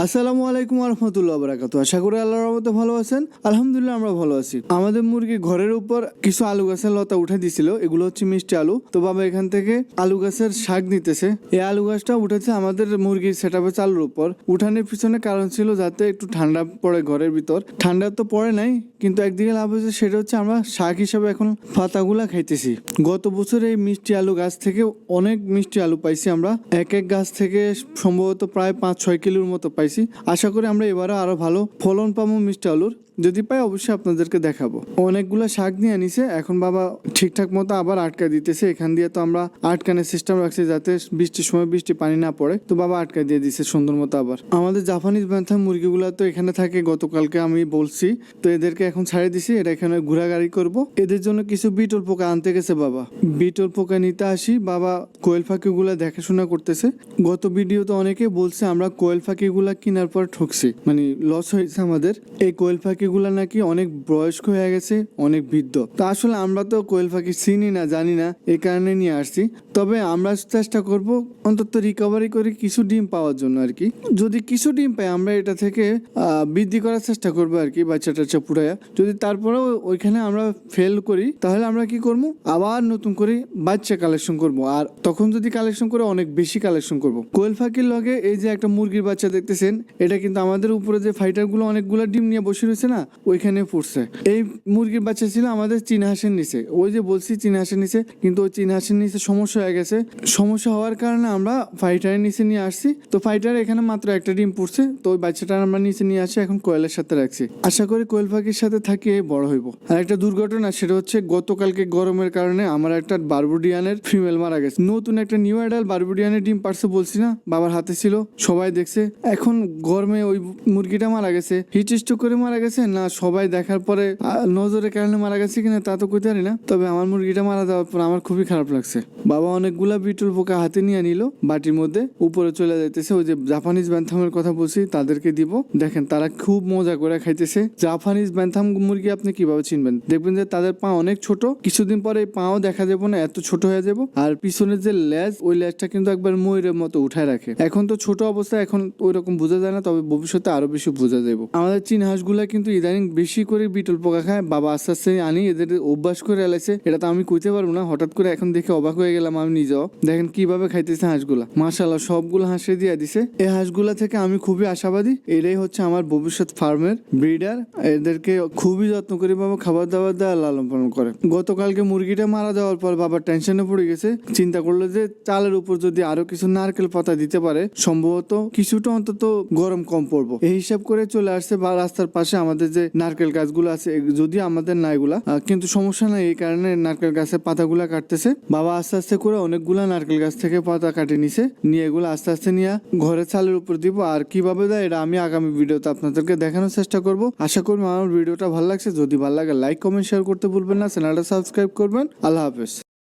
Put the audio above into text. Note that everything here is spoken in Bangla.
আসসালামু আলাইকুম রহমতুল্লাহ বারাকাতু আশা করি আল্লাহর রহমতে ভালো আছেন। আলহামদুলিল্লাহ আমরা ভালো আছি। আমাদের মুরগি ঘরের উপর কিছু আলু গাছের লতা উঠে দিছিল। এগুলো হচ্ছে মিষ্টি আলু। তো বাবা এখান থেকে আলু গাছের শাক নিতেছে। এই আলু গাছটা উঠেছে আমাদের মুরগির সেট আপে চালুর উপর। উঠানের পিছনে কারণ ছিল যাতে একটু ঠান্ডা পড়ে ঘরের ভিতর। ঠান্ডা তো পড়ে নাই, কিন্তু একদিকে লাভ হয়েছে সেটা হচ্ছে আমরা শাক হিসাবে এখন পাতাগুলা খাইতেছি। গত বছর এই মিষ্টি আলু গাছ থেকে অনেক মিষ্টি আলু পাইছি আমরা। এক এক গাছ থেকে সম্ভবত প্রায় পাঁচ ছয় কিলোর মতো পাইছি। আশা করি আমরা এবারও আরও ভালো ফলন পাবো মিষ্টি আলুর। যদি পাই অবশ্যই আপনাদেরকে দেখাবো। অনেকগুলো শাক নিয়ে নিছে এখন বাবা ঠিকঠাক মতো আবার আটকা দিতেছে। এখান দিয়ে তো আমরা আটকানোর সিস্টেম রাখছি যাতে বৃষ্টির সময় বৃষ্টি পানি না পড়ে। তো বাবা আটকা দিয়ে দিছে সুন্দর মতো আবার। আমাদের জাপানিজ ব্যান্থাম মুরগিগুলো তো এখানে থাকে, গতকালকে আমি বলছি। তো এদেরকে এখন ছাড়ে দিছি, এটা এখানে ঘোরাগাড়ি করব। এদের জন্য কিছু বিটল পোকা আনতে গেছে বাবা। বিটল পোকা নিতে আসি, বাবা কোয়েল পাখিগুলো দেখাশোনা করতেছে। গত ভিডিওতে অনেকে বলছে আমরা কোয়েল পাখিগুলা কেনার পর ঠকছি মানে লস হয়েছে আমাদের। এই কোয়েল পাখিগুলা নাকি অনেক বয়স্ক হয়ে গেছে, অনেক বৃদ্ধ। তা আসলে আমরা তো কোয়েল পাখি চিনি না, জানি না এই কারণে নিয়ে আসছি। তবে আমরা চেষ্টা করব অন্তত রিকভারি করে কিছু ডিম পাওয়ার জন্য আর কি। যদি কিছু ডিম পাই, আমরা এটা থেকে বৃদ্ধি করার চেষ্টা করব আর কি বাচ্চা টাচ্চা পুরাইয়া যদি তারপরেও ওইখানে আমরা ফেল করি, তাহলে আমরা কি করব? আবার নতুন করে বাচ্চা কালেকশন করব। আর তখন যদি কালেকশন করে, অনেক বেশি কালেকশন করব। কোয়েল ফাঁকির লগে এই যে একটা মুরগির বাচ্চা দেখতেছেন, এটা কিন্তু আমাদের উপরে যে ফাইটারগুলো, অনেকগুলো ডিম নিয়ে বসে রয়েছে না? ওইখানে পড়ছে। এই মুরগির বাচ্চা ছিল আমাদের চীনা নিচে। ওই যে বলছি চীনা নিচে, কিন্তু ওই চীনা নিচে সমস্যা হয়ে গেছে। সমস্যা হওয়ার কারণে আমরা ফাইটারের নিচে নিয়ে আসছি। তো ফাইটার এখানে মাত্র একটা ডিম পড়ছে। তো ওই বাচ্চাটা আমরা নিচে নিয়ে আসি, এখন কোয়েলের সাথে রাখছি। আশা করি কোয়েল পাখির সাথে থাকি, বড় হইব। আর একটা দুর্ঘটনা, সেটা হচ্ছে গতকালকে গরমের কারণে আমার একটা বারবুডিয়ানের ফিমেল মারা গেছে। নতুন একটা নিউ অ্যাডাল বারবুডিয়ানের ডিম পারছে বলছি না? বাবার হাতে ছিল, সবাই দেখছে। এখন গরমে ওই মুরগিটা মারা গেছে। হিট করে মারা গেছে। না সবাই দেখার পরে আহ, নজরের কারণে মারা গেছে কিনা তা তো কইতে পারি না। তবে আমার মুরগিটা মারা যাওয়ার পর আমার খুবই খারাপ লাগছে। বাবা অনেকগুলা বিটুল পোকা হাতে নিয়ে নিল বাটির মধ্যে উপরে চলে যাইতেছে। ওই যে জাপানিজ ব্যান্থামের কথা বলছি তাদেরকে দিব। দেখেন তারা খুব মজা করে খাইতেছে। জাপানিজ ব্যান্থাম মুরগি আপনি কীভাবে চিনবেন? দেখবেন যে তাদের পা অনেক ছোট। কিছুদিন পরে এই পাও দেখা যাব না এত ছোট হয়ে যাব। আর পিছনের যে লেজ ওই লেজটা কিন্তু একবার ময়ূরের মতো উঠায় রাখে। এখন তো ছোট অবস্থায় এখন ওই রকম বোঝা যায় না তবে ভবিষ্যতে আরও বেশি বোঝা যাবে আমাদের চীন হাঁসগুলা কিন্তু ইদানিং বেশি করে বিটল পোকা খায়, বাবা আস্তে আস্তে আনি এদের অভ্যাস করে এলাইছে এটা তো আমি কইতে পারব না, হঠাৎ করে এখন দেখে অবাক হয়ে গেলাম আমি নিজেও। দেখেন কীভাবে খাইতেছে হাঁসগুলা। মাশাল্লাহ সবগুলো হাঁসে দিয়ে দিছে। এই হাঁসগুলা থেকে আমি খুবই আশাবাদী। এটাই হচ্ছে আমার ভবিষ্যৎ ফার্মের ব্রিডার। এদেরকে খুবই যত্ন করে বাবা খাবার দাবার দেওয়া লালন পালন করে। গতকালকে মুরগিটা মারা যাওয়ার পর বাবা টেনশনে পড়ে গেছে। চিন্তা করল যে চালের উপর যদি আরও কিছু নারকেল পাতা দিতে পারে, সম্ভবত কিছুটা অন্তত গরম কম পড়ব। এই হিসাব করে চলে আসছে বা রাস্তার পাশে আমাদের যে নারকেল গাছগুলো আছে যদি আমাদের না এগুলা কিন্তু সমস্যা নাই, এই কারণে নারকেল গাছের পাতাগুলা কাটতেছে। বাবা আস্তে আস্তে করে অনেকগুলা নারকেল গাছ থেকে পাতা কাটে নিছে, নিয়ে এগুলো আস্তে আস্তে নিয়ে ঘরে চালের উপর দিব, আর কীভাবে দেয় এটা আমি আগামী ভিডিওতে আপনাদেরকে দেখানোর চেষ্টা করব। আশা করি আমার ভিডিওটা ভালো লাগছে, যদি ভালো লাগে লাইক কমেন্ট শেয়ার করতে ভুলবেন না চ্যানেলটা সাবস্ক্রাইব করবেন। আল্লাহ হাফেজ।